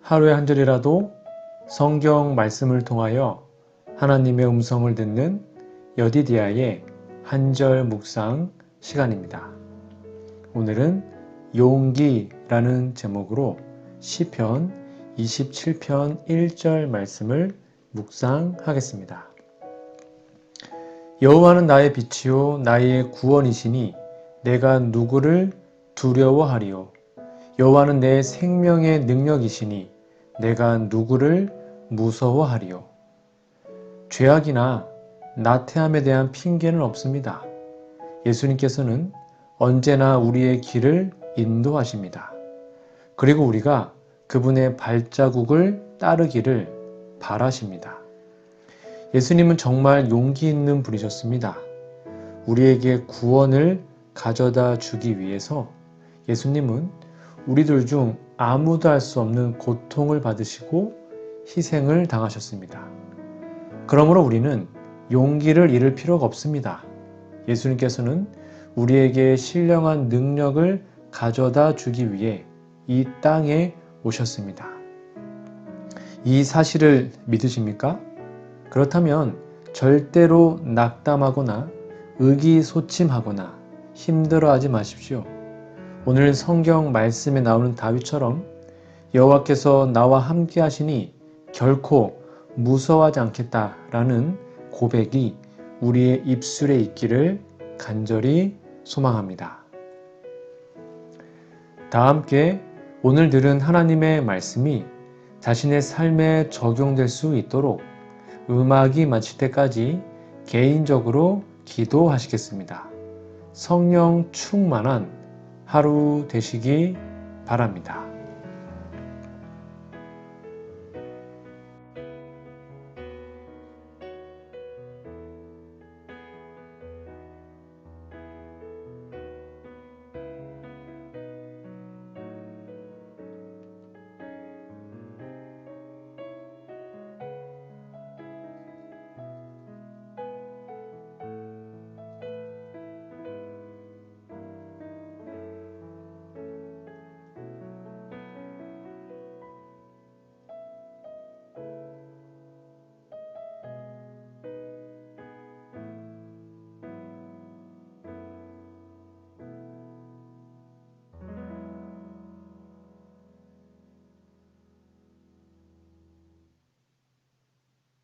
하루에 한 절이라도 성경 말씀을 통하여 하나님의 음성을 듣는 여디디아의 한절 묵상 시간입니다. 오늘은 용기라는 제목으로 시편 27편 1절 말씀을 묵상하겠습니다. 여호와는 나의 빛이요 나의 구원이시니 내가 누구를 두려워하리요 여호와는 내 생명의 능력이시니 내가 누구를 무서워하리요 죄악이나 나태함에 대한 핑계는 없습니다. 예수님께서는 언제나 우리의 길을 인도하십니다. 그리고 우리가 그분의 발자국을 따르기를 바라십니다. 예수님은 정말 용기 있는 분이셨습니다. 우리에게 구원을 가져다 주기 위해서 예수님은 우리들 중 아무도 할 수 없는 고통을 받으시고 희생을 당하셨습니다. 그러므로 우리는 용기를 잃을 필요가 없습니다. 예수님께서는 우리에게 신령한 능력을 가져다 주기 위해 이 땅에 오셨습니다. 이 사실을 믿으십니까? 그렇다면 절대로 낙담하거나 의기소침하거나 힘들어하지 마십시오. 오늘 성경 말씀에 나오는 다윗처럼 여호와께서 나와 함께 하시니 결코 무서워하지 않겠다라는 고백이 우리의 입술에 있기를 간절히 소망합니다. 다 함께 오늘 들은 하나님의 말씀이 자신의 삶에 적용될 수 있도록 음악이 마칠 때까지 개인적으로 기도하시겠습니다. 성령 충만한 하루 되시기 바랍니다.